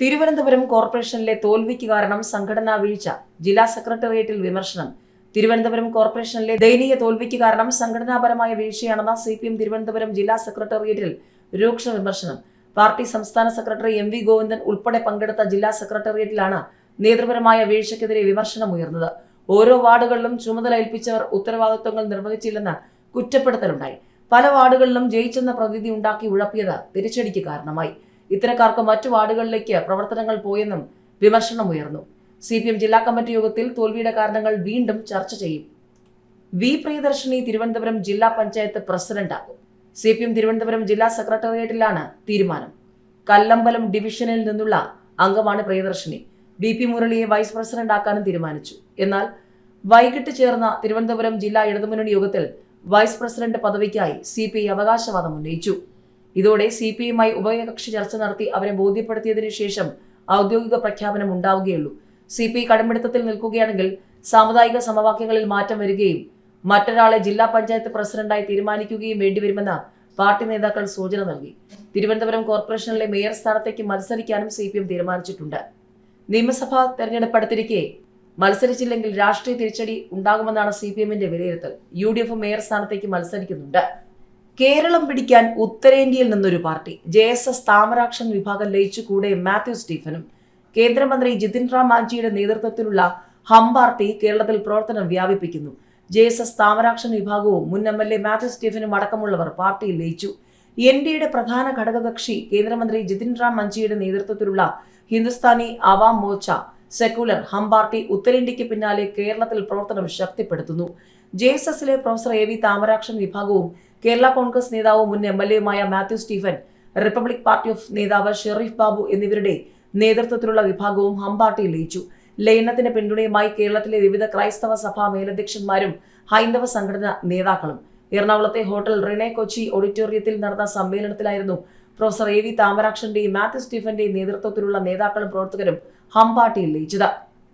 തിരുവനന്തപുരം കോർപ്പറേഷനിലെ തോൽവിക്ക് കാരണം സംഘടനാ വീഴ്ച. ജില്ലാ സെക്രട്ടേറിയറ്റിൽ വിമർശനം. തിരുവനന്തപുരം കോർപ്പറേഷനിലെ ദയനീയ തോൽവിക്ക് കാരണം സംഘടനാപരമായ വീഴ്ചയാണെന്ന സി പി എം തിരുവനന്തപുരം ജില്ലാ സെക്രട്ടേറിയറ്റിൽ രൂക്ഷ വിമർശനം. പാർട്ടി സംസ്ഥാന സെക്രട്ടറി എം വി ഗോവിന്ദൻ ഉൾപ്പെടെ പങ്കെടുത്ത ജില്ലാ സെക്രട്ടേറിയറ്റിലാണ് നേതൃപരമായ വീഴ്ചയ്ക്കെതിരെ വിമർശനമുയർന്നത് ഓരോ വാർഡുകളിലും ചുമതല ഏൽപ്പിച്ചവർ ഉത്തരവാദിത്വങ്ങൾ നിർവഹിച്ചില്ലെന്ന് കുറ്റപ്പെടുത്തലുണ്ടായി. പല വാർഡുകളിലും ജയിച്ചെന്ന പ്രതീതി ഉണ്ടാക്കി ഉഴപ്പിയത് തിരിച്ചടിക്ക് കാരണമായി. ഇത്തരക്കാർക്ക് മറ്റു വാർഡുകളിലേക്ക് പ്രവർത്തനങ്ങൾ പോയെന്നും വിമർശനമുയർന്നു സി പി എം ജില്ലാ കമ്മിറ്റി യോഗത്തിൽ തോൽവിയുടെ കാരണങ്ങൾ വീണ്ടും ചർച്ച ചെയ്യും. വി പ്രിയദർശിനി തിരുവനന്തപുരം ജില്ലാ പഞ്ചായത്ത് പ്രസിഡന്റാകും. സി പി എം തിരുവനന്തപുരം ജില്ലാ സെക്രട്ടേറിയറ്റിലാണ് തീരുമാനം. കല്ലമ്പലം ഡിവിഷനിൽ നിന്നുള്ള അംഗമാണ് പ്രിയദർശിനി. ബി പി മുരളിയെ വൈസ് പ്രസിഡന്റാക്കാനും തീരുമാനിച്ചു. എന്നാൽ വൈകിട്ട് ചേർന്ന തിരുവനന്തപുരം ജില്ലാ ഇടതുമുന്നണി യോഗത്തിൽ വൈസ് പ്രസിഡന്റ് പദവിക്കായി സി പി ഐ അവകാശവാദം ഉന്നയിച്ചു. ഇതോടെ സി പി എമ്മായി ഉഭയകക്ഷി ചർച്ച നടത്തി അവരെ ബോധ്യപ്പെടുത്തിയതിനു ശേഷം ഔദ്യോഗിക പ്രഖ്യാപനം ഉണ്ടാവുകയുള്ളൂ. സി പി കടുംപിടുത്തത്തിൽ നിൽക്കുകയാണെങ്കിൽ സാമുദായിക സമവാക്യങ്ങളിൽ മാറ്റം വരികയും മറ്റൊരാളെ ജില്ലാ പഞ്ചായത്ത് പ്രസിഡന്റായി തീരുമാനിക്കുകയും വേണ്ടിവരുമെന്ന് പാർട്ടി നേതാക്കൾ സൂചന നൽകി. തിരുവനന്തപുരം കോർപ്പറേഷനിലെ മേയർ സ്ഥാനത്തേക്ക് മത്സരിക്കാനും സി തീരുമാനിച്ചിട്ടുണ്ട്. നിയമസഭാ തെരഞ്ഞെടുപ്പ് അടുത്തിരിക്കെ മത്സരിച്ചില്ലെങ്കിൽ രാഷ്ട്രീയ തിരിച്ചടി ഉണ്ടാകുമെന്നാണ് സി പി എമ്മിന്റെ വിലയിരുത്തൽ. യു ഡി എഫ് മേയർ സ്ഥാനത്തേക്ക് മത്സരിക്കുന്നുണ്ട്. കേരളം പിടിക്കാൻ ഉത്തരേന്ത്യയിൽ നിന്നൊരു party. J S S Thamarakshan വിഭാഗം ലയിച്ചു കൂടെ മാത്യു സ്റ്റീഫനും. കേന്ദ്രമന്ത്രി ജിതിൻ റാം മാഞ്ചിയുടെ നേതൃത്വത്തിലുള്ള ഹം പാർട്ടി കേരളത്തിൽ പ്രവർത്തനം വ്യാപിപ്പിക്കുന്നു. ജെ എസ് എസ് താമരാക്ഷൻ വിഭാഗവും മുൻ എം എൽ എ മാത്യു സ്റ്റീഫനും അടക്കമുള്ളവർ പാർട്ടിയിൽ ലയിച്ചു. എൻ ഡി എയുടെ പ്രധാന ഘടകകക്ഷി കേന്ദ്രമന്ത്രി ജിതിൻ റാം മഞ്ചിയുടെ നേതൃത്വത്തിലുള്ള ഹിന്ദുസ്ഥാനി അവാം മോർച്ച സെക്കുലർ ഹം പാർട്ടി ഉത്തരേന്ത്യയ്ക്ക് പിന്നാലെ കേരളത്തിൽ പ്രവർത്തനം ശക്തിപ്പെടുത്തുന്നു. ജെ എസ് എസിലെ പ്രൊഫസർ എ വി താമരാക്ഷൻ വിഭാഗവും കേരള കോൺഗ്രസ് നേതാവും മുൻ M L എയുമായ Mathew Stephen republic party of നേതാവ് ഷെറീഫ് ബാബു എന്നിവരുടെ നേതൃത്വത്തിലുള്ള വിഭാഗവും ഹംപാട്ടിയിൽ ലയിച്ചു. ലയനത്തിന് പിന്തുണയുമായി കേരളത്തിലെ വിവിധ ക്രൈസ്തവ സഭാ മേലധ്യക്ഷന്മാരും ഹൈന്ദവ സംഘടനാ നേതാക്കളും. എറണാകുളത്തെ ഹോട്ടൽ റിനെ കൊച്ചി ഓഡിറ്റോറിയത്തിൽ നടന്ന സമ്മേളനത്തിലായിരുന്നു പ്രൊഫസർ എ വി താമരാക്ഷന്റെയും മാത്യു സ്റ്റീഫന്റെയും നേതൃത്വത്തിലുള്ള നേതാക്കളും പ്രവർത്തകരും ഹംപാട്ടിയിൽ ലയിച്ചത്.